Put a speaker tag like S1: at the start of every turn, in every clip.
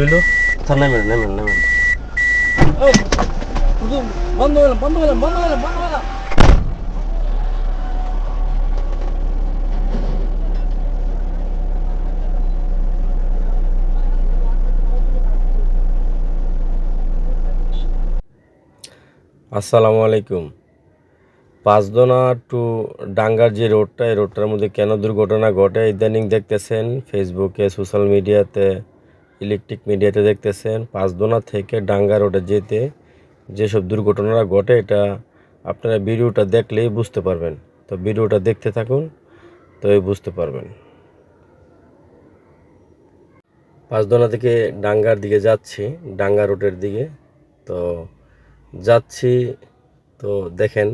S1: হইল স্যার নামেন নামেন নামেন।
S2: বন্ধ করলাম বন্ধ করলাম বন্ধ করলাম বন্ধ করলাম
S1: আসসালামু আলাইকুম। পাঁচদোনা টু ডাঙ্গার যে রোডটা এই রোডটার মধ্যে কেন দুর্ঘটনা ঘটে ইদানিং দেখতেছেন ফেসবুকে সোশ্যাল মিডিয়াতে ইলেকট্রিক মিডিয়াতে দেখতেছেন, পাঁচদোনা থেকে ডাঙ্গা রোডে যেতে যেসব দুর্ঘটনাটা ঘটে, এটা আপনারা ভিডিওটা দেখলেই বুঝতে পারবেন। তো ভিডিওটা দেখতে থাকুন, তো এই বুঝতে পারবেন। পাঁচদোনা থেকে ডাঙ্গার দিকে যাচ্ছি, ডাঙ্গা রোডের দিকে। তো যাচ্ছি, তো দেখেন,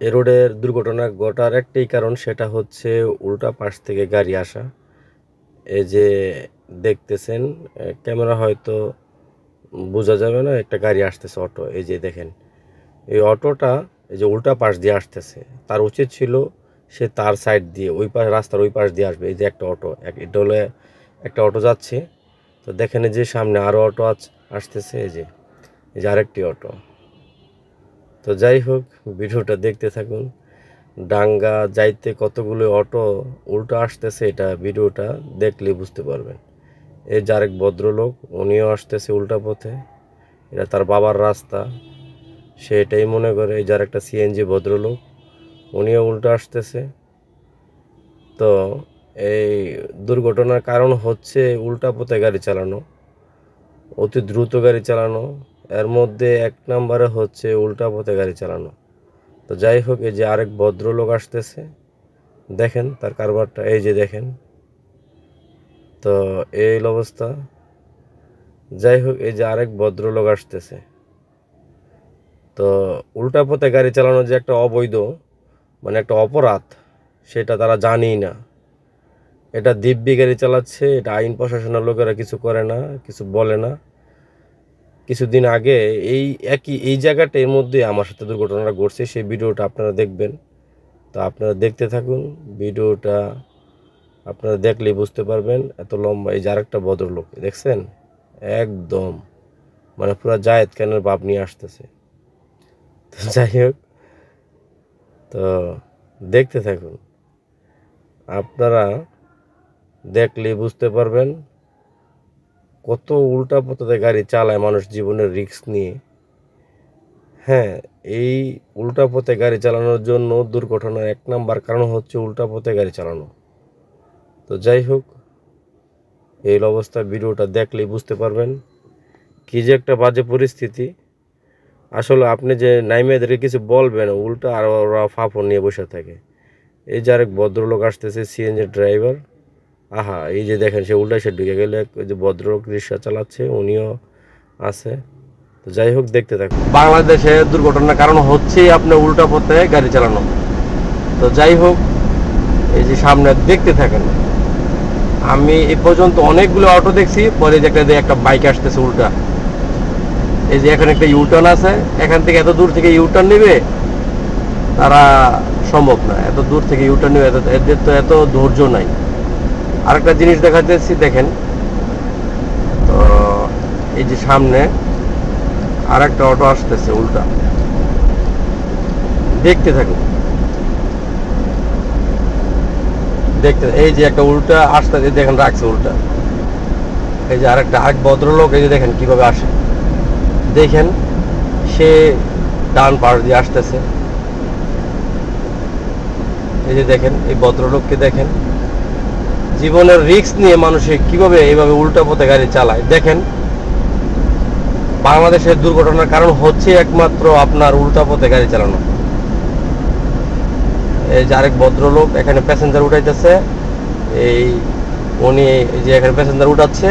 S1: এ রোডের দুর্ঘটনা ঘটার একটাই কারণ সেটা হচ্ছে উল্টা পাশ থেকে গাড়ি আসা। এই যে দেখতেছেন ক্যামেরা হয়তো বোঝা যাবে না, একটা গাড়ি আসতেছে অটো, এই যে দেখেন। এই অটোটা এই যে উল্টা পাশ দিয়ে আসতেছে, তার উচিত ছিল সে তার সাইড দিয়ে, ওই পাশ রাস্তার ওই পাশ দিয়ে আসবে, এই যে একটা অটো, এক- এটা হলে একটা অটো যাচ্ছে। তো দেখেন যে সামনে আরও অটো আছ- আসতেছে, এই যে এই যে আরেকটি অটো। তো যাই হোক, ভিডিওটা দেখতে থাকুন। ডাঙ্গা যাইতে কতগুলো অটো উল্টো আসতেছে, এটা ভিডিওটা দেখলে বুঝতে পারবেন। এই যে আরেক ভদ্রলোক, উনিও আসতেছে উল্টা পথে। এটা তার বাবার রাস্তা। সে এটাই মনে করে, এই যার একটা সিএনজি ভদ্রলোক, উনিও উল্টো আসতেছে। তো এই দুর্ঘটনার কারণ হচ্ছে উল্টা পথে গাড়ি চালানো, অতি দ্রুত গাড়ি চালানো। এর মধ্যে এক নম্বরে হচ্ছে উল্টা পথে গাড়ি চালানো। তো যাই হোক, এই যে আরেক ভদ্রলোক আসতেছে, দেখেন তার কারবারটা, এই যে দেখেন। তো এই অবস্থা। যাই হোক, এই যে আরেক ভদ্রলোক আসতেছে। তো উল্টা পথে গাড়ি চালানো যে একটা অবৈধ মানে একটা অপরাধ, সেটা তারা জানেই না। এটা দিব্যি গাড়ি চালাচ্ছে, এটা আইন প্রশাসনের লোকেরা কিছু করে না, কিছু বলে না। কিছুদিন আগে এই একই, এই জায়গাটার মধ্যে আমার সাথে দুর্ঘটনাটা ঘটছে, সেই ভিডিওটা আপনারা দেখবেন। তো আপনারা দেখতে থাকুন, ভিডিওটা আপনারা দেখলেই বুঝতে পারবেন এত লম্বা, এই যে আরেকটা ভদ্রলোক, দেখছেন? একদম মানে পুরো জায়েদ খানের বাপ নিয়ে আসতেছে। তো যাই হোক, তো দেখতে থাকুন, আপনারা দেখলেই বুঝতে পারবেন কত উল্টা পথে গাড়ি চালায় মানুষ জীবনের রিস্ক নিয়ে। হ্যাঁ এই উল্টা পথে গাড়ি চালানোর জন্য দুর্ঘটনার এক নাম্বার কারণ হচ্ছে উল্টা পথে গাড়ি চালানো। তো যাই হোক, এই অবস্থা ভিডিওটা দেখলেই বুঝতে পারবেন কী যে একটা বাজে পরিস্থিতি। আসলে আপনি যে নাইমেদেরকে কিছু বলবেন, উল্টা আর ওরা ফাফর নিয়ে বসে থাকে। এই যে আরেক ভদ্রলোক আসতেছে সিএনজি ড্রাইভার আহা, এই যে দেখেন, সে উল্টা সে ঢুকে গেলে ওই যে ভদ্রলোক রিক্সা চালাচ্ছে, উনিও আছে। তো যাই হোক, দেখতে থাকুন। বাংলাদেশে দুর্ঘটনার কারণ হচ্ছেই আপনার উল্টা পথে গাড়ি চালানো। তো যাই হোক, এই যে সামনে দেখতে থাকেন। আমি এ পর্যন্ত অনেকগুলো অটো দেখছি, পরে যে একটা একটা বাইক আসতেছে উল্টা। এই যে এখানে একটা ইউটার্ন আছে, এখান থেকে এত দূর থেকে ইউটার্ন নেবে, তারা সম্ভব না। এত দূর থেকে ইউটার্ন নেবে এদের তো এত ধৈর্য নাই। আরেকটা জিনিস দেখা দেখাতেছি, দেখেন। তো, এই যে সামনে আর একটা অটো আসতেছে উল্টা। দেখতে থাকুন। দেখতে, এই যে একটা উল্টা আসতে দেখেন রাখছে উল্টা। এই যে আরেকটা, আরেক ভদ্রলোক, এই যে দেখেন কীভাবে আসে। দেখেন, সে ডান পাশ দিয়ে আসতেছে। এই যে দেখেন, এই ভদ্রলোককে দেখেন। জীবনের রিস্ক নিয়ে মানুষে কীভাবে এইভাবে উল্টা পথে গাড়ি চালায়। দেখেন, বাংলাদেশের দুর্ঘটনার কারণ হচ্ছে একমাত্র আপনার উল্টা পথে গাড়ি চালানো। এই যে আরেক ভদ্রলোক এখানে প্যাসেঞ্জার উঠাইতেছে, এই উনি যে এখানে প্যাসেঞ্জার উঠাচ্ছে,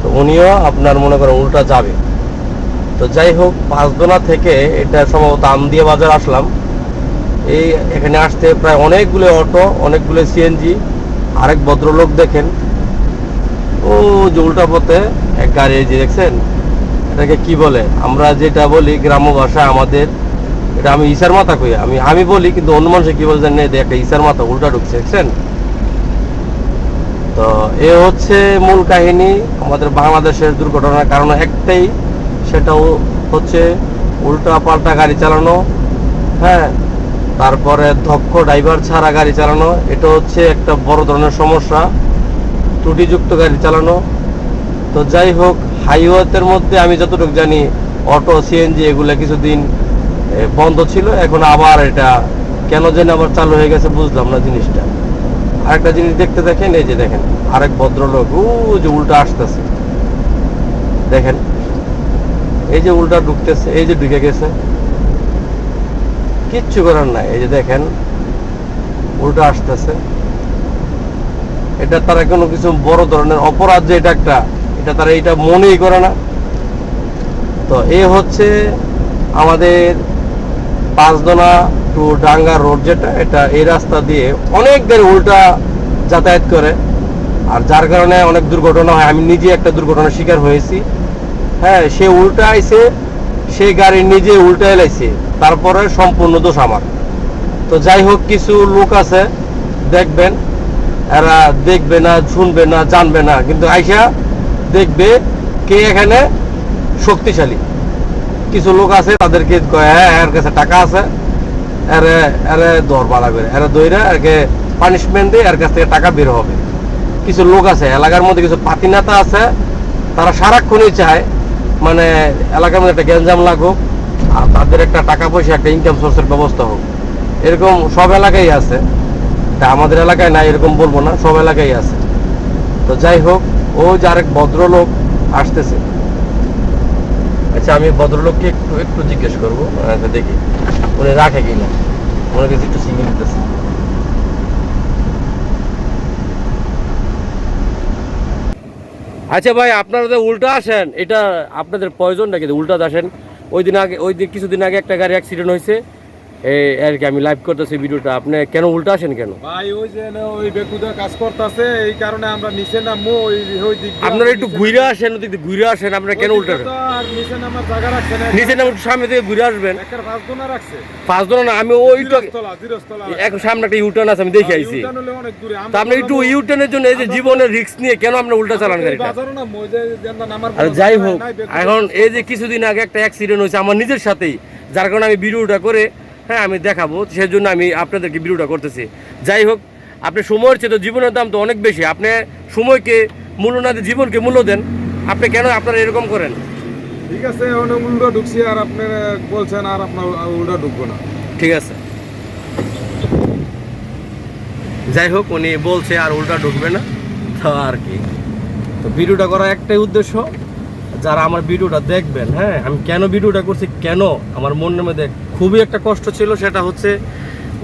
S1: তো উনিও আপনার মনে করেন উল্টা যাবে। তো যাই হোক পাঁচদোনা থেকে এটা সম্ভবত আমদিয়া বাজার আসলাম। এই এখানে আসতে প্রায় অনেকগুলো অটো, অনেকগুলো সিএনজি আরেক ভদ্রলোক দেখেন। ও যে উল্টা পথে এক গাড়ি যে দেখছেন, এটাকে কি বলে? আমরা যেটা বলি গ্রাম্য ভাষা আমাদের এটা আমি ইসার মাথা কই আমি আমি বলি কিন্তু অন্য মানুষে কি বলে জানি না, এই যে একটা ইসার মাথা উল্টা ঢুকছে দেখছেন? তো এ হচ্ছে মূল কাহিনী আমাদের বাংলাদেশের দুর্ঘটনার কারণ একটাই সেটাও হচ্ছে উল্টা পাল্টা গাড়ি চালানো হ্যাঁ? তারপরে দক্ষ ড্রাইভার ছাড়া গাড়ি চালানো এটা হচ্ছে একটা বড় ধরনের সমস্যা ত্রুটিযুক্ত গাড়ি চালানো। তো যাই হোক হাইওয়েতের মধ্যে আমি যতটুকু জানি অটো সিএনজি এগুলো কিছুদিন বন্ধ ছিল, এখন আবার এটা কেন যেন আবার চালু হয়ে গেছে, বুঝলাম না জিনিসটা। আরেকটা জিনিস দেখতে দেখেন, এই যে দেখেন, আরেক ভদ্রলোক ও যে উল্টা আসতেছে। দেখেন, এই যে উল্টা ঢুকতেছে, এই যে ঢুকে গেছে। কিচ্ছু করার নাই, এই যে দেখেন, উল্টা আসতেছে। এটা তারা কোনো কিছু বড় ধরনের অপরাধ যে এটা একটা, এটা তারা এটা মনেই করে না। তো এ হচ্ছে আমাদের পাঁচদোনা টু ডাঙ্গা রোড যেটা, এটা এই রাস্তা দিয়ে অনেক গাড়ি উল্টা যাতায়াত করে। আর যার কারণে অনেক দুর্ঘটনা হয়। আমি নিজে একটা দুর্ঘটনার শিকার হয়েছি। হ্যাঁ সে উল্টা আইছে, সে গাড়ি নিজে উল্টা এলাইছে। তারপরে সম্পূর্ণ দোষ আমার। তো যাই হোক, কিছু লোক আছে, দেখবেন। এরা দেখবে না, শুনবে না, জানবে না। কিন্তু আইসা দেখবে কে এখানে শক্তিশালী। কিছু লোক আছে তাদেরকে কয়, হ্যাঁ এর কাছে টাকা আছে। এরে এরে দর বাড়া করে এরে দইরা এরকে পানিশমেন্ট দিয়ে এর কাছ থেকে টাকা বের হবে। কিছু লোক আছে এলাকার মধ্যে কিছু পাতি নেতা আছে তারা সারাক্ষণই চায় মানে এলাকার মধ্যে একটা গ্যাঞ্জাম লাগুক আর তাদের একটা টাকা পয়সা একটা ইনকাম সোর্সের ব্যবস্থা হোক। এরকম সব এলাকায় আছে। তা আমাদের এলাকায় না এরকম বলব না সব এলাকায় আছে। তো যাই হোক ও যে আরেক ভদ্রলোক আসতেছে। আচ্ছা আমি ভদ্রলোককে একটু একটু জিজ্ঞেস করব। আচ্ছা দেখি। উনি রাখে কিনা? ওনার কাছে একটু সিঙ্গেল দিতেছে। আচ্ছা ভাই, আপনারা যে উল্টা আসেন, এটা আপনাদের প্রয়োজনটা কি উল্টা আসেন। ওই দিন আগে ওই দিন কিছুদিন আগে একটা গাড়ি অ্যাক্সিডেন্ট হয়েছে। আর কি আমি লাইভ করতেছি ভিডিওটা আপনি কেন উল্টা আসেন কেন?
S3: ভাই ওই যে ওই বেকুদা কাজ করতেছে এই কারণে আমরা নিচে নামবো ওই ওই দিক
S1: আপনারা একটু ঘুরে আসেন ওদিক দিয়ে ঘুরে আসেন আপনারা কেন উল্টা
S3: আর নিচে নামার জায়গা রাখছে না।
S1: নিচে নাম একটু সামনে থেকে ঘুরে আসবেন।
S3: পাঁচ দোনা রাখছে।
S1: পাঁচ জন না আমি ওই তো এখন সামনে একটা ইউটার্ন আছে আমি দেখে আইছি। তা আপনি একটু ইউটার্নের জন্য এই যে জীবনের রিস্ক নিয়ে কেন আপনি উল্টা চালান গাড়িটা? আর যাই হোক এখন এই যে কিছুদিন আগে একটা অ্যাক্সিডেন্ট হয়েছে আমার নিজের সাথেই যার কারণে আমি ভিডিওটা করে হ্যাঁ আমি দেখাবো। সেই জন্য আমি আপনাদেরকে ভিডিওটা করতেছি। যাই হোক আপনি সময়ের চেয়ে তো জীবনের দাম তো অনেক বেশি। আপনি সময়কে মূল্য না দিয়ে জীবনকে মূল্য দেন। আপনি কেন আপনারা এরকম করেন?
S3: ঠিক আছে অনেক উল্টো ঢুকছি আর আপনি বলছেন আর আপনার উল্টো ঢুকবো না।
S1: ঠিক আছে। যাই হোক উনি বলছে আর উল্টা ঢুকবে না। তো আর কি। তো ভিডিওটা করার একটাই উদ্দেশ্য যারা আমার ভিডিওটা দেখবেন হ্যাঁ আমি কেন ভিডিওটা করছি, কেন আমার মনের মধ্যে খুবই একটা কষ্ট ছিল সেটা হচ্ছে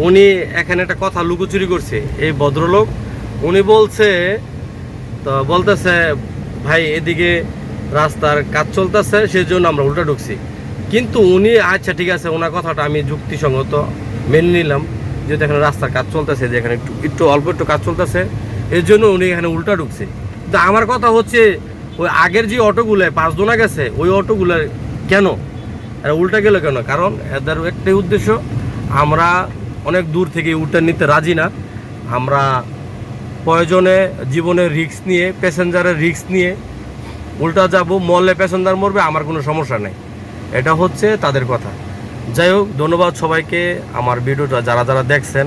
S1: উনি এখানে একটা কথা লুকোচুরি করছে, এই ভদ্রলোক। উনি বলছে, তো বলতেছে, ভাই, এদিকে রাস্তার কাজ চলতেছে সেই জন্য আমরা উল্টা ঢুকছি। কিন্তু উনি আচ্ছা ঠিক আছে, ওনার কথাটা আমি যুক্তিসঙ্গত মেনে নিলাম, যেহেতু এখানে রাস্তার কাজ চলতেছে, যে এখানে একটু একটু অল্প একটু কাজ চলতেছে, এর জন্য উনি এখানে উল্টা ঢুকছে। কিন্তু আমার কথা হচ্ছে ওই আগের যে অটোগুলো পাঁচ দোনা গেছে, ওই অটোগুলো কেন? এরা উল্টা গেল কেন? কারণ এদের একটাই উদ্দেশ্য, আমরা অনেক দূর থেকে উল্টা নিতে রাজি না। আমরা প্রয়োজনে জীবনের রিস্ক নিয়ে, প্যাসেঞ্জারের রিস্ক নিয়ে উল্টা যাব মলে প্যাসেঞ্জার মরবে, আমার কোনো সমস্যা নেই। এটা হচ্ছে তাদের কথা। যাই হোক, ধন্যবাদ সবাইকে। আমার ভিডিওটা যারা যারা দেখছেন